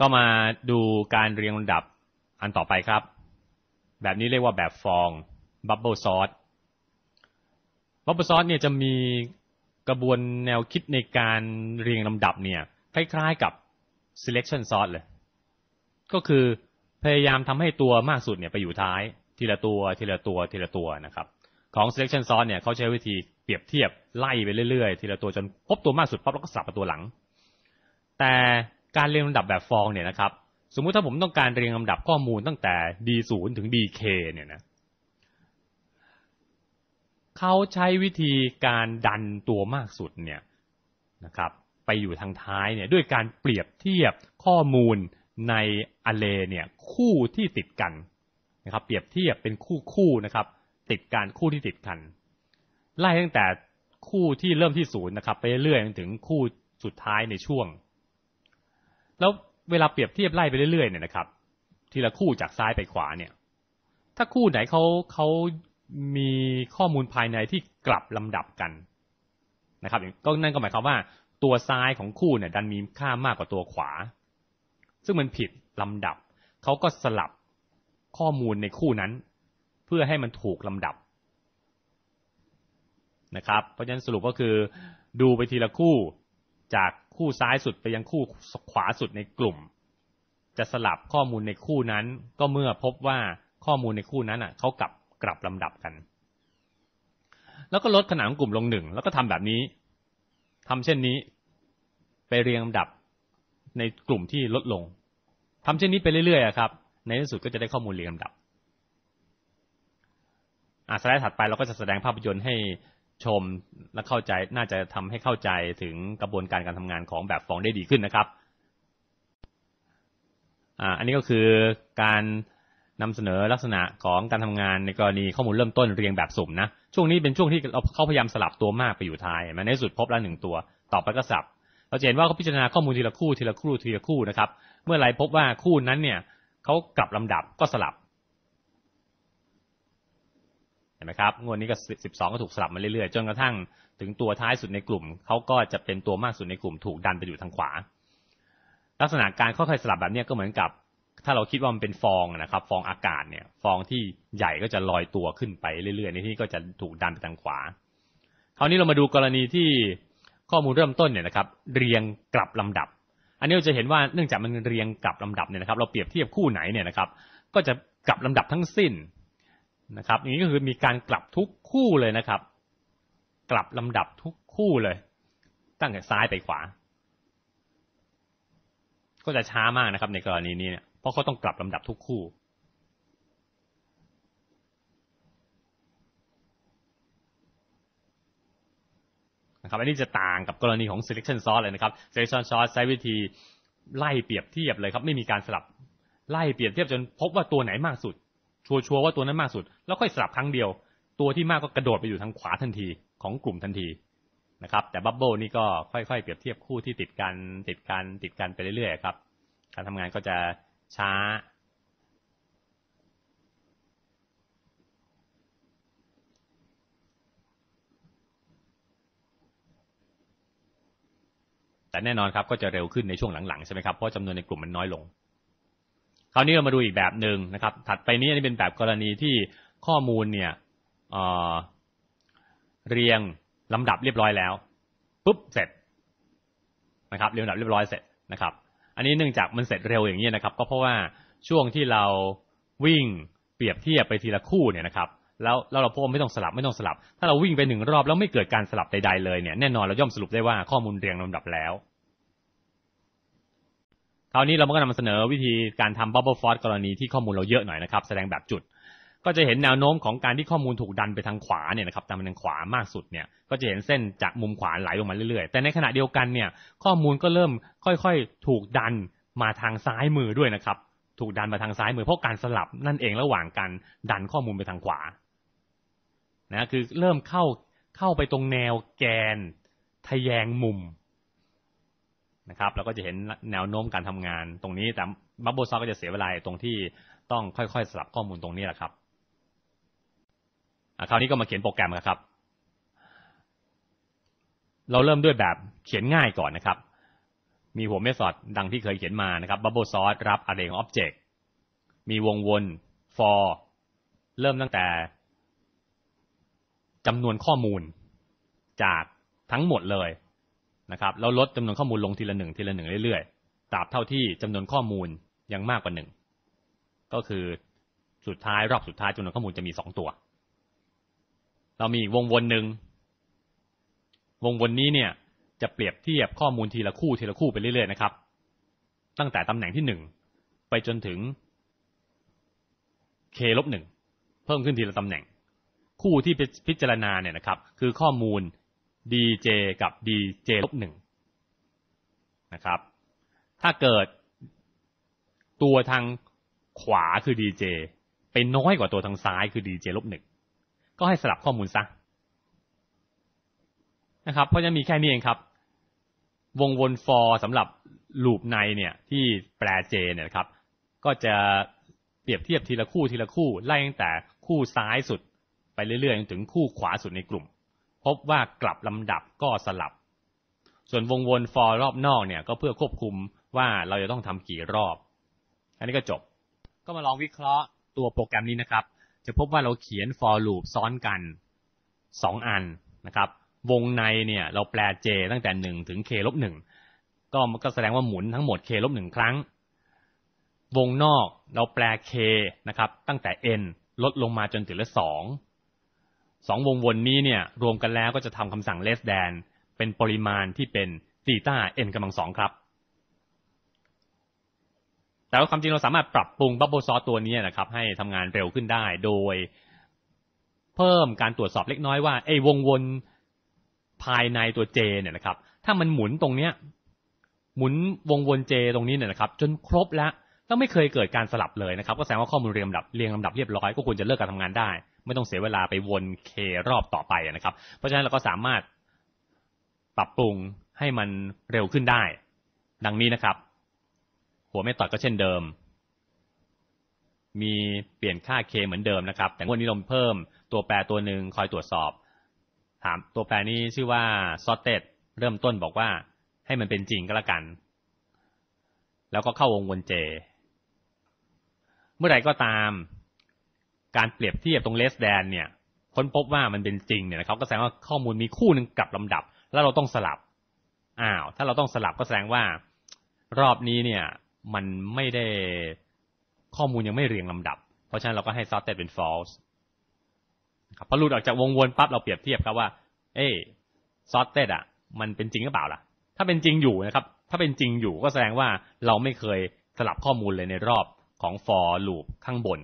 ก็มาดูการเรียงลำดับอันต่อไปครับ แบบนี้เรียกว่าแบบฟอง Bubble Sort Bubble Sort เนี่ยจะมีกระบวนแนวคิดในการเรียงลำดับเนี่ยคล้ายๆกับ selection sort เลย ก็คือพยายามทำให้ตัวมากสุดเนี่ยไปอยู่ท้าย ทีละตัวทีละตัวทีละตัวนะครับ ของ selection sort เนี่ยเขาใช้วิธีเปรียบเทียบไล่ไปเรื่อยๆ ทีละตัวจนพบตัวมากสุดปั๊บแล้วก็สับกับตัวหลัง แต่ การเรียงลำดับแบบฟองเนี่ยนะครับ สมมุติถ้าผมต้องการเรียงลำดับข้อมูลตั้งแต่ D0 ถึง DK เนี่ยนะเขาใช้วิธีการดันตัวมากสุดเนี่ยนะครับ ไปอยู่ทางท้ายเนี่ยด้วยการเปรียบเทียบข้อมูลในอเลเนี่ยคู่ที่ติดกันนะครับ เปรียบเทียบเป็นคู่คู่นะครับ ติดกันคู่ที่ติดกัน ไล่ตั้งแต่คู่ที่เริ่มที่ศูนย์นะครับ ไปเรื่อยๆถึงคู่สุดท้ายในช่วง แล้วเวลาเปรียบเทียบไล่ไปเรื่อยๆเนี่ยนะครับ ทีละคู่จากซ้ายไปขวาเนี่ย ถ้าคู่ไหนเขาเขามีข้อมูลภายในที่กลับลำดับกันนะครับก็นั่นก็หมายความว่าตัวซ้ายของคู่เนี่ยดันมีค่ามากกว่าตัวขวา ซึ่งมันผิดลำดับ เขาก็สลับข้อมูลในคู่นั้น เพื่อให้มันถูกลำดับนะครับ เพราะฉะนั้นสรุปก็คือดูไปทีละคู่จาก คู่ซ้ายสุดไปยังคู่ขวาสุดในกลุ่ม จะสลับข้อมูลในคู่นั้น ก็เมื่อพบว่าข้อมูลในคู่นั้นอะเขากลับกลับลำดับกัน แล้วก็ลดขนาดของกลุ่มลงหนึ่งแล้วก็ทำแบบนี้ทำเช่นนี้ ไปเรียงลำดับในกลุ่มที่ลดลงทำเช่นนี้ไปเรื่อยๆครับ ในที่สุดก็จะได้ข้อมูลเรียงลำดับอ่าสไลด์ถัดไปเราก็จะแสดงภาพยนตร์ให้ ชมและเข้าใจน่าจะทำให้เข้าใจถึงกระบวนการการทำงานของแบบฟองได้ดีขึ้นนะครับอันนี้ก็คือการนำเสนอลักษณะของการทำงานในกรณีข้อมูลเริ่มต้นเรียงแบบสุ่มนะช่วงนี้เป็นช่วงที่เราเขาพยายามสลับตัวมากไปอยู่ท้ายมาในสุดพบแล้วหนึ่งตัวต่อไปก็สับเราจะเห็นว่าเขาพิจารณาข้อมูลทีละคู่ทีละคู่ทีละคู่นะครับ เมื่อไรพบว่าคู่นั้นเนี่ยเขากลับลำดับก็สลับ เห็นไหมครับงวดนี้ก็สิบสองก็ถูกสลับมาเรื่อยๆ จนกระทั่งถึงตัวท้ายสุดในกลุ่มเขาก็จะเป็นตัวมากสุดในกลุ่มถูกดันไปอยู่ทางขวา ลักษณะการค่อยๆสลับแบบนี้ก็เหมือนกับ ถ้าเราคิดว่ามันเป็นฟองนะครับ ฟองอากาศเนี่ยฟองที่ใหญ่ก็จะลอยตัวขึ้นไปเรื่อยๆในที่ก็จะถูกดันไปทางขวา คราวนี้เรามาดูกรณีที่ข้อมูลเริ่มต้นเนี่ยนะครับ เรียงกลับลำดับ อันนี้เราจะเห็นว่าเนื่องจากมันเรียงกลับลำดับเนี่ยนะครับ เราเปรียบเทียบคู่ไหนเนี่ยนะครับ ก็จะกลับลำดับทั้งสิ้น นะครับอย่างนี้ก็คือมีการกลับทุกคู่เลยนะครับ กลับลำดับทุกคู่เลย ตั้งแต่ซ้ายไปขวา ก็จะช้ามากนะครับ ในกรณีนี้เนี่ยเพราะเขาต้องกลับลำดับทุกคู่นะครับอันนี้จะต่างกับกรณีของ selection sort เลยนะครับ selection sort ใช้วิธีไล่เปรียบเทียบเลยครับ ไม่มีการสลับไล่เปรียบเทียบจนพบว่าตัวไหนมากสุด ชัวร์ว่าตัวนั้นมากสุด แล้วค่อยสลับครั้งเดียว ตัวที่มากก็กระโดดไปอยู่ทางขวาทันทีของกลุ่มทันทีนะครับ แต่บับเบิลนี่ก็ค่อยๆ เปรียบเทียบคู่ที่ติดกันติดกันติดกันไปเรื่อยๆครับ การทำงานก็จะช้าแต่แน่นอนครับก็จะเร็วขึ้นในช่วงหลังๆใช่ไหมครับเพราะจำนวนในกลุ่มมันน้อยลง คราวนี้เรามาดูอีกแบบหนึ่งนะครับ ถัดไปนี้อันนี้เป็นแบบกรณีที่ข้อมูลเนี่ยเเรียงลำดับเรียบร้อยแล้วปุ๊บเสร็จนะครับเรียงลำดับเรียบร้อยเสร็จนะครับ อันนี้เนื่องจากมันเสร็จเร็วอย่างนี้นะครับ ก็เพราะว่าช่วงที่เราวิ่งเปรียบเทียบไปทีละคู่เนี่ยนะครับ แล้วเราพบไม่ต้องสลับไม่ต้องสลับ ถ้าเราวิ่งไปหนึ่งรอบแล้วไม่เกิดการสลับใดๆเลยเนี่ยแน่นอนเราย่อมสรุปได้ว่าข้อมูลเรียงลำดับแล้ว คราวนี้เราก็นำเสนอวิธีการทำ bubble fort กรณีที่ข้อมูลเราเยอะหน่อยนะครับ แสดงแบบจุด ก็จะเห็นแนวโน้มของการที่ข้อมูลถูกดันไปทางขวาเนี่ยนะครับตามทางขวามากสุดเนี่ยก็จะเห็นเส้นจากมุมขวาไหลลงมาเรื่อยๆ แต่ในขณะเดียวกันเนี่ยข้อมูลก็เริ่มค่อยๆ ถูกดันมาทางซ้ายมือด้วยนะครับ ถูกดันมาทางซ้ายมือเพราะการสลับนั่นเองระหว่างการดันข้อมูลไปทางขวานะคือเริ่มเข้าเข้าไปตรงแนวแกนทะแยงมุม นะครับเราก็จะเห็นแนวโน้มการทำงานตรงนี้แต่บับเบิลซอกก็จะเสียเวลาตรงที่ต้องค่อยๆสลับข้อมูลตรงนี้แหละครับคราวนี้ก็มาเขียนโปรแกรมนะครับ เราเริ่มด้วยแบบเขียนง่ายก่อนนะครับ มีหัวเมธอดดังที่เคยเขียนมานะครับ bubble sort รับ array ของ object มีวงวน for เริ่มตั้งแต่จำนวนข้อมูลจากทั้งหมดเลย นะครับแล้วลดจำนวนข้อมูลลงทีละหนึ่งทีละหนึ่งเรื่อยๆตราบเท่าที่จำนวนข้อมูลยังมากกว่าหนึ่งก็คือสุดท้ายรอบสุดท้ายจำนวนข้อมูลจะมีสองตัว เรามีวงวนหนึ่งวงวนนี้เนี่ยจะเปรียบเทียบข้อมูลทีละคู่ทีละคู่ไปเรื่อยๆนะครับ ตั้งแต่ตำแหน่งที่หนึ่งไปจนถึง k ลบหนึ่งเพิ่มขึ้นทีละตำแหน่ง คู่ที่พิจารณาเนี่ยนะครับ คือข้อมูล dj กับ dj ลบหนึ่งนะครับ ถ้าเกิดตัวทางขวาคือ dj เป็นน้อยกว่าตัวทางซ้ายคือ dj ลบหนึ่งก็ให้สลับข้อมูลซะนะครับ เพราะฉะมีแค่นี้เองครับ วงวน for สำหรับลูปในเนี่ยที่แปล j เนี่ยครับ ก็จะเปรียบเทียบทีละคู่ทีละคู่ไล่ตั้งแต่คู่ซ้ายสุดไปเรื่อยๆจนถึงคู่ขวาสุดในกลุ่ม พบว่ากลับลำดับก็สลับ ส่วนวงวน for รอบนอกเนี่ยก็เพื่อควบคุมว่าเราจะต้องทำกี่รอบ อันนี้ก็จบ ก็มาลองวิเคราะห์ตัวโปรแกรมนี้นะครับ จะพบว่าเราเขียน for loop ซ้อนกันสองอันนะครับ วงในเนี่ยเราแปล j ตั้งแต่หนึ่งถึง k ลบหนึ่งก็ก็แสดงว่าหมุนทั้งหมด k ลบหนึ่งครั้ง วงนอกเราแปล k นะครับ ตั้งแต่ n ลดลงมาจนถึงละสอง สองวงวนนี้เนี่ยรวมกันแล้วก็จะทำคำสั่ง less than เป็นปริมาณที่เป็นตีต้า n กำลังสองครับ แต่ว่าความจริงเราสามารถปรับปรุง Bubble Sort ตัวนี้นะครับ ให้ทำงานเร็วขึ้นได้ โดยเพิ่มการตรวจสอบเล็กน้อยว่าไอ้วงวนภายในตัว J เนี่ยนะครับ ถ้ามันหมุนตรงเนี้ย หมุนวงวน J ตรงนี้เนี่ยนะครับ จนครบแล้วแล้วไม่เคยเกิดการสลับเลยนะครับ ก็แสดงว่าข้อมูลเรียงลำดับเรียงลำดับเรียบร้อยก็ควรจะเลิกการทำงานได้ ไม่ต้องเสียเวลาไปวนเครอบต่อไปนะครับ เพราะฉะนั้นเราก็สามารถปรับปรุงให้มันเร็วขึ้นได้ ดังนี้นะครับ หัวเมธอดก็เช่นเดิม มีเปลี่ยนค่า k เหมือนเดิมนะครับ แต่วันนี้เราเพิ่มตัวแปรตัวหนึ่งคอยตรวจสอบ ถามตัวแปรนี้ชื่อว่า sorted เริ่มต้นบอกว่าให้มันเป็นจริงก็แล้วกัน แล้วก็เข้าวงวน j เมื่อไหร่ก็ตาม การเปรียบเทียบตรง less than เนี่ยค้นพบว่ามันเป็นจริงเนี่ยนะครับก็แสดงว่าข้อมูลมีคู่หนึ่งกลับลำดับ แล้วเราต้องสลับอ้าวถ้าเราต้องสลับก็แสดงว่ารอบนี้เนี่ยมันไม่ได้ข้อมูลยังไม่เรียงลำดับ เพราะฉะนั้นเราก็ให้ sorted เป็น false ครับพอหลุดออกจากวงวนปั๊บเราเปรียบเทียบครับว่า เอ้ sorted อะ มันเป็นจริงหรือเปล่าล่ะ ถ้าเป็นจริงอยู่นะครับ ถ้าเป็นจริงอยู่ก็แสดงว่าเราไม่เคยสลับข้อมูลเลยในรอบของ for loop ข้างบน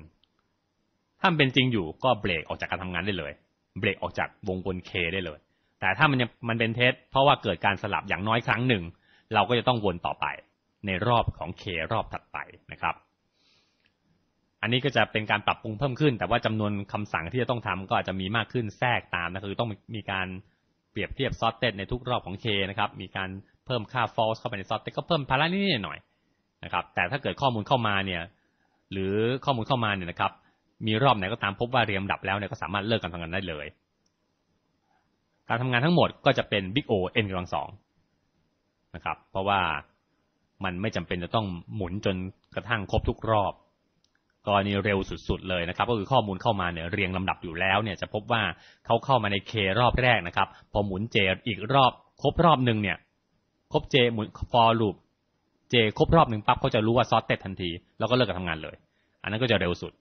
ถ้ามันเป็นจริงอยู่ก็เบรกออกจากการทำงานได้เลย เบรกออกจากวงวน k ได้เลย แต่ถ้ามันยังมันเป็นเท็จเพราะว่าเกิดการสลับอย่างน้อยครั้งหนึ่ง เราก็จะต้องวนต่อไป ในรอบของ k รอบถัดไปนะครับ อันนี้ก็จะเป็นการปรับปรุงเพิ่มขึ้น แต่ว่าจำนวนคำสั่งที่จะต้องทำก็อาจจะมีมากขึ้นแทรกตามนะคือต้องมีการเปรียบเทียบ sorted ในทุกรอบของ k นะครับ มีการเพิ่มค่า false เข้าไปใน sorted ก็เพิ่มภาระนิดหน่อยนะครับ แต่ถ้าเกิดข้อมูลเข้ามาเนี่ย หรือข้อมูลเข้ามาเนี่ยนะครับ มีรอบไหนก็ตามพบว่าเรียงลำดับแล้วเนี่ยก็สามารถเลิกการทำงานได้เลย การทำงานทั้งหมดก็จะเป็น Big O n กำลังสองนะครับ เพราะว่ามันไม่จำเป็นจะต้องหมุนจนกระทั่งครบทุกรอบกรณีเร็วสุด ๆ เลยนะครับ ก็คือข้อมูลเข้ามาเนี่ยเรียงลำดับอยู่แล้วเนี่ยจะพบว่าเขาเข้ามาใน K รอบแรกนะครับ พอหมุน J อีกรอบ ครบรอบหนึ่งเนี่ย ครบ J หมุน for loop เจครบรอบหนึ่งปั๊บเขาจะรู้ว่าซอสเต็ดทันที แล้วก็เลิกการทำงานเลย อันนั้นก็จะเร็วสุด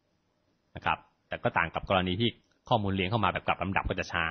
นะครับ แต่ก็ต่างกับกรณีที่ข้อมูลเลี้ยงเข้ามาแบบกลับลำดับก็จะช้า